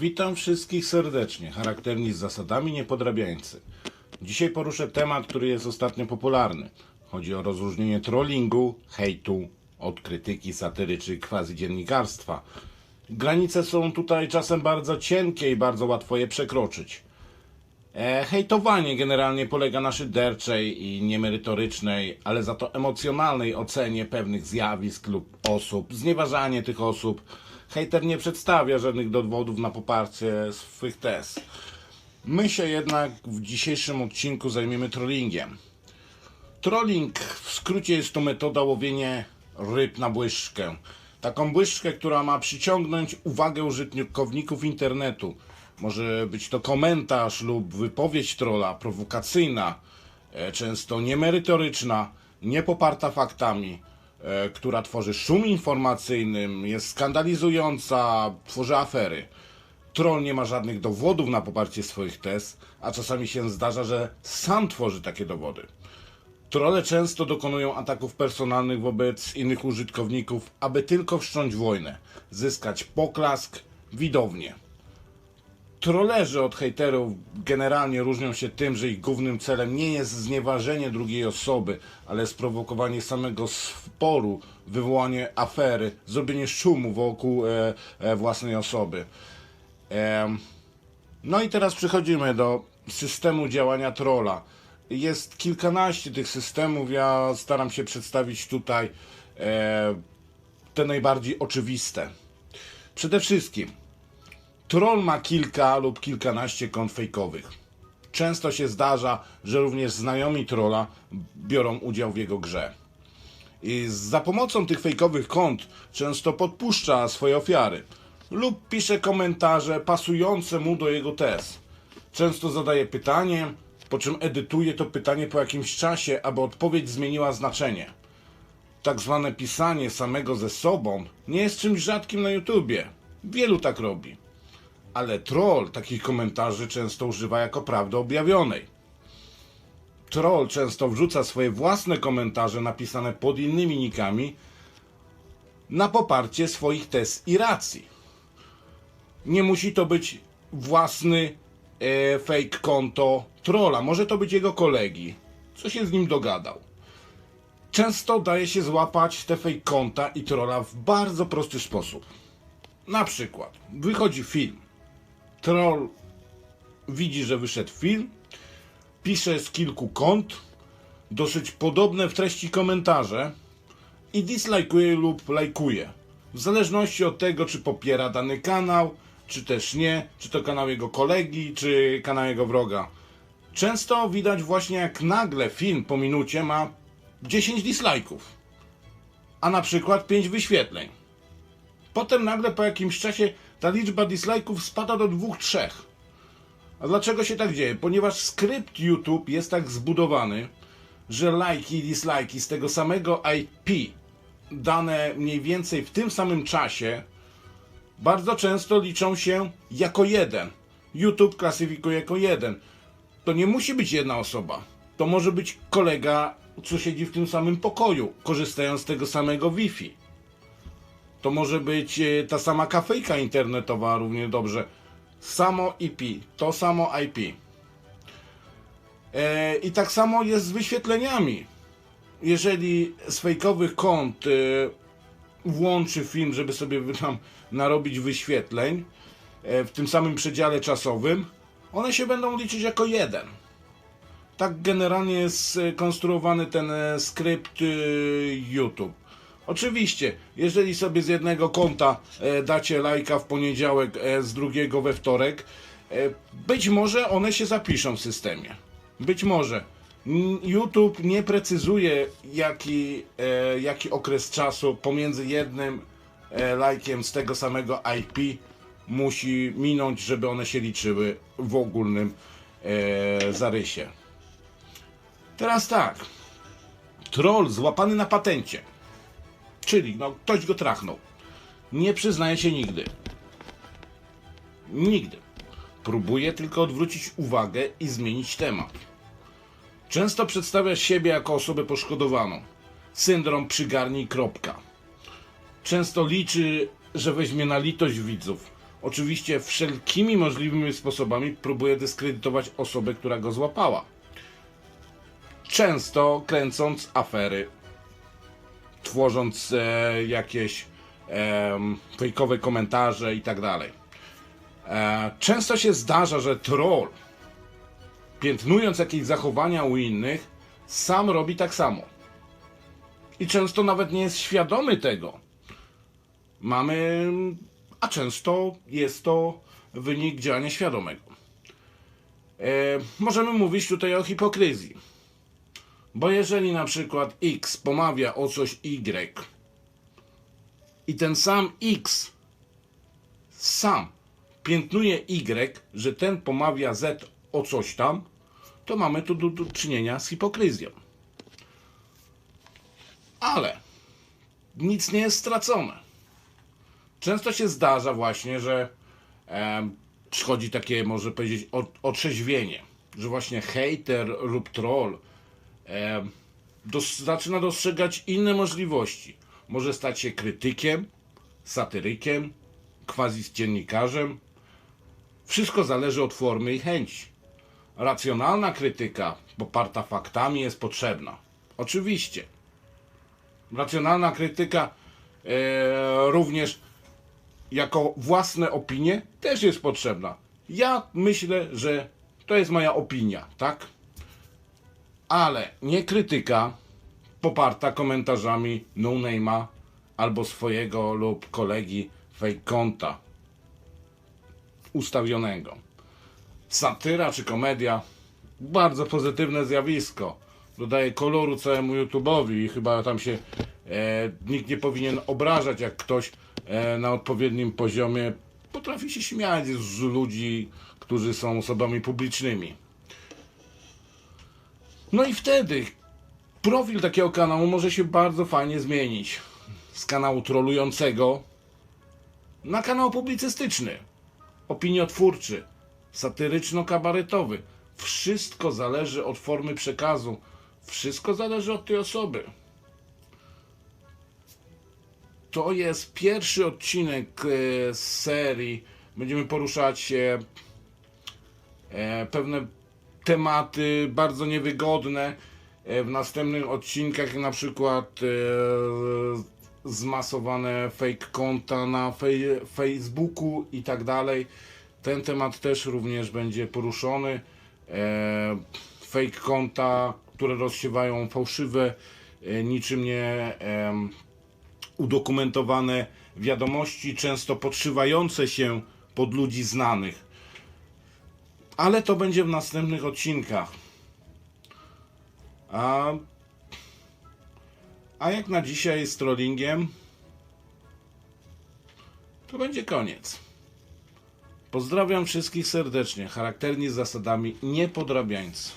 Witam wszystkich serdecznie, charakterni z zasadami niepodrabiańcy. Dzisiaj poruszę temat, który jest ostatnio popularny. Chodzi o rozróżnienie trollingu, hejtu od krytyki, satyry czy quasi dziennikarstwa. Granice są tutaj czasem bardzo cienkie i bardzo łatwo je przekroczyć. E, hejtowanie generalnie polega na szyderczej i niemerytorycznej, ale za to emocjonalnej ocenie pewnych zjawisk lub osób, znieważanie tych osób. Hejter nie przedstawia żadnych dowodów na poparcie swych tez. My się jednak w dzisiejszym odcinku zajmiemy trollingiem. Trolling w skrócie jest to metoda łowienia ryb na błyszczkę. Taką błyszczkę, która ma przyciągnąć uwagę użytkowników internetu. Może być to komentarz lub wypowiedź trolla prowokacyjna, e, często niemerytoryczna, niepoparta faktami, która tworzy szum informacyjny, jest skandalizująca, tworzy afery. Troll nie ma żadnych dowodów na poparcie swoich tez, a czasami się zdarza, że sam tworzy takie dowody. Trolle często dokonują ataków personalnych wobec innych użytkowników, aby tylko wszcząć wojnę, zyskać poklask, widownię. Trollerzy od hejterów generalnie różnią się tym, że ich głównym celem nie jest znieważenie drugiej osoby, ale sprowokowanie samego sporu, wywołanie afery, zrobienie szumu wokół e, e, własnej osoby. Em, no i teraz przechodzimy do systemu działania trolla. Jest kilkanaście tych systemów, ja staram się przedstawić tutaj e, te najbardziej oczywiste. Przede wszystkim Troll ma kilka lub kilkanaście kont fejkowych. Często się zdarza, że również znajomi trolla biorą udział w jego grze. I za pomocą tych fejkowych kont często podpuszcza swoje ofiary lub pisze komentarze pasujące mu do jego tez. Często zadaje pytanie, po czym edytuje to pytanie po jakimś czasie, aby odpowiedź zmieniła znaczenie. Tak zwane pisanie samego ze sobą nie jest czymś rzadkim na YouTubie. Wielu tak robi ale troll takich komentarzy często używa jako prawdy objawionej. Troll często wrzuca swoje własne komentarze napisane pod innymi nikami na poparcie swoich tez i racji. Nie musi to być własny e, fake konto trolla, może to być jego kolegi, co się z nim dogadał. Często daje się złapać te fake konta i trolla w bardzo prosty sposób. Na przykład, wychodzi film, troll widzi, że wyszedł film, pisze z kilku kont, dosyć podobne w treści komentarze i dislajkuje lub lajkuje. W zależności od tego, czy popiera dany kanał, czy też nie, czy to kanał jego kolegi, czy kanał jego wroga. Często widać właśnie jak nagle film po minucie ma 10 dislajków, a na przykład 5 wyświetleń. Potem nagle po jakimś czasie ta liczba dislike'ów spada do dwóch, trzech. A dlaczego się tak dzieje? Ponieważ skrypt YouTube jest tak zbudowany, że lajki i dislike'i z tego samego IP dane mniej więcej w tym samym czasie bardzo często liczą się jako jeden. YouTube klasyfikuje jako jeden. To nie musi być jedna osoba. To może być kolega, co siedzi w tym samym pokoju, korzystając z tego samego Wi-Fi. To może być e, ta sama kafejka internetowa równie dobrze. Samo IP, to samo IP. E, I tak samo jest z wyświetleniami. Jeżeli z fejkowych kont e, włączy film, żeby sobie tam narobić wyświetleń w tym samym przedziale czasowym, one się będą liczyć jako jeden. Tak generalnie jest e, konstruowany ten skrypt e, YouTube. Oczywiście, jeżeli sobie z jednego konta e, dacie lajka w poniedziałek, e, z drugiego we wtorek, e, być może one się zapiszą w systemie. Być może. YouTube nie precyzuje, jaki, e, jaki okres czasu pomiędzy jednym e, lajkiem z tego samego IP musi minąć, żeby one się liczyły w ogólnym e, zarysie. Teraz tak. Troll złapany na patencie. Czyli no, ktoś go trachnął. Nie przyznaje się nigdy. Nigdy. Próbuje tylko odwrócić uwagę i zmienić temat. Często przedstawia siebie jako osobę poszkodowaną. Syndrom przygarnij kropka. Często liczy, że weźmie na litość widzów. oczywiście wszelkimi możliwymi sposobami próbuje dyskredytować osobę, która go złapała. Często kręcąc afery, tworząc e, jakieś e, fejkowe komentarze i tak dalej. E, często się zdarza, że troll, piętnując jakieś zachowania u innych, sam robi tak samo. I często nawet nie jest świadomy tego. Mamy, a często jest to wynik działania świadomego. E, możemy mówić tutaj o hipokryzji. Bo jeżeli na przykład X pomawia o coś Y i ten sam X sam piętnuje Y, że ten pomawia Z o coś tam, to mamy tu do, do czynienia z hipokryzją. Ale nic nie jest stracone. Często się zdarza właśnie, że em, przychodzi takie, może powiedzieć, otrzeźwienie, że właśnie hater lub troll em, dos, zaczyna dostrzegać inne możliwości. Może stać się krytykiem, satyrykiem, quasi dziennikarzem. Wszystko zależy od formy i chęci. Racjonalna krytyka poparta faktami jest potrzebna. Oczywiście. Racjonalna krytyka e, również jako własne opinie też jest potrzebna. Ja myślę, że to jest moja opinia, tak? Ale nie krytyka poparta komentarzami no-name'a albo swojego lub kolegi fake konta ustawionego. Satyra czy komedia bardzo pozytywne zjawisko. Dodaje koloru całemu YouTube'owi i chyba tam się e, nikt nie powinien obrażać, jak ktoś e, na odpowiednim poziomie potrafi się śmiać z ludzi, którzy są osobami publicznymi. No i wtedy profil takiego kanału może się bardzo fajnie zmienić. Z kanału trolującego na kanał publicystyczny, opiniotwórczy, satyryczno-kabaretowy. Wszystko zależy od formy przekazu. Wszystko zależy od tej osoby. To jest pierwszy odcinek e, z serii. Będziemy poruszać e, pewne tematy bardzo niewygodne. E, w następnych odcinkach na przykład e, zmasowane fake konta na fej, Facebooku i tak dalej. Ten temat też również będzie poruszony. E, fake konta, które rozsiewają fałszywe, niczym nie udokumentowane wiadomości, często podszywające się pod ludzi znanych. Ale to będzie w następnych odcinkach. A, a jak na dzisiaj z trollingiem, to będzie koniec. Pozdrawiam wszystkich serdecznie, charakterni zasadami niepodrabiańcy.